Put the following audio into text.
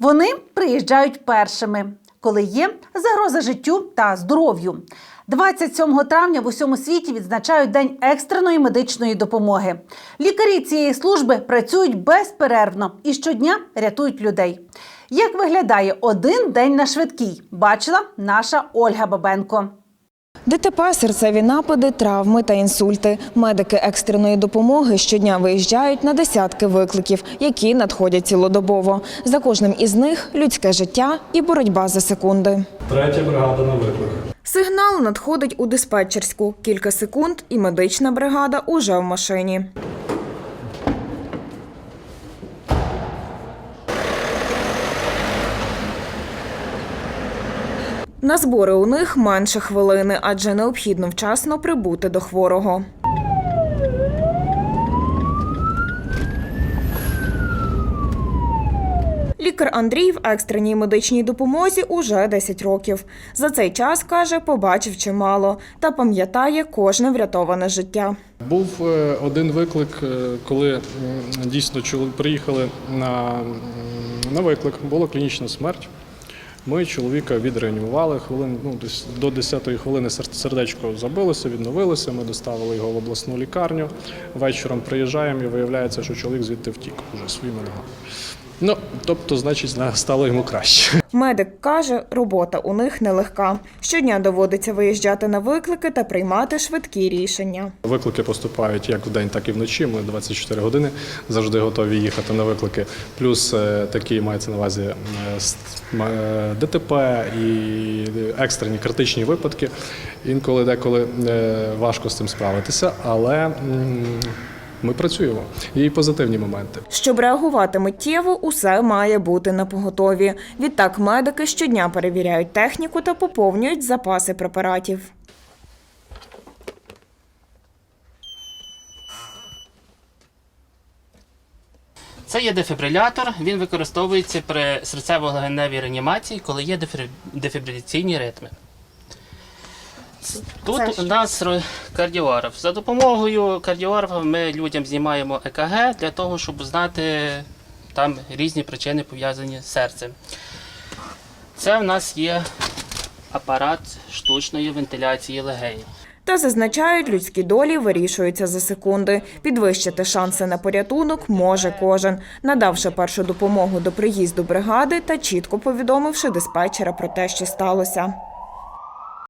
Вони приїжджають першими, коли є загроза життю та здоров'ю. 27 травня в усьому світі відзначають День екстреної медичної допомоги. Лікарі цієї служби працюють безперервно і щодня рятують людей. Як виглядає один день на швидкій, бачила наша Ольга Бабенко. ДТП, серцеві напади, травми та інсульти. Медики екстреної допомоги щодня виїжджають на десятки викликів, які надходять цілодобово. За кожним із них людське життя і боротьба за секунди. Третя бригада на виклик. Сигнал надходить у диспетчерську. Кілька секунд, і медична бригада уже в машині. На збори у них менше хвилини, адже необхідно вчасно прибути до хворого. Лікар Андрій в екстреній медичній допомозі уже 10 років. За цей час, каже, побачив чимало та пам'ятає кожне врятоване життя. Був е, один виклик, е, коли дійсно приїхали на, на виклик, була клінічна смерть. Ми чоловіка відреанімували хвилин, ну, десь до 10-ї хвилини сер- сердечко забилося, відновилося. Ми доставили його в обласну лікарню. Вечором приїжджаємо і виявляється, що чоловік звідти втік уже своїми ногами. Ну, тобто, значить, стало йому краще. Медик каже, робота у них нелегка. Щодня доводиться виїжджати на виклики та приймати швидкі рішення. Виклики поступають як вдень, так і вночі. Ми 24 години завжди готові їхати на виклики. Плюс е, такі мається на увазі е, е, ДТП і екстрені критичні випадки. Інколи деколи важко з цим справитися, але ми працюємо. Є і позитивні моменти. Щоб реагувати миттєво, усе має бути на поготові. Відтак медики щодня перевіряють техніку та поповнюють запаси препаратів. Це є дефібрилятор. Він використовується при серцево-легеневій реанімації, коли є дефі- дефібриляційні ритми. Тут у нас кардіограф. За допомогою кардіографа ми людям знімаємо ЕКГ для того, щоб знати там різні причини пов'язані з серцем. Це в нас є апарат штучної вентиляції легенів. Та зазначають, людські долі вирішуються за секунди. Підвищити шанси на порятунок може кожен, надавши першу допомогу до приїзду бригади та чітко повідомивши диспетчера про те, що сталося.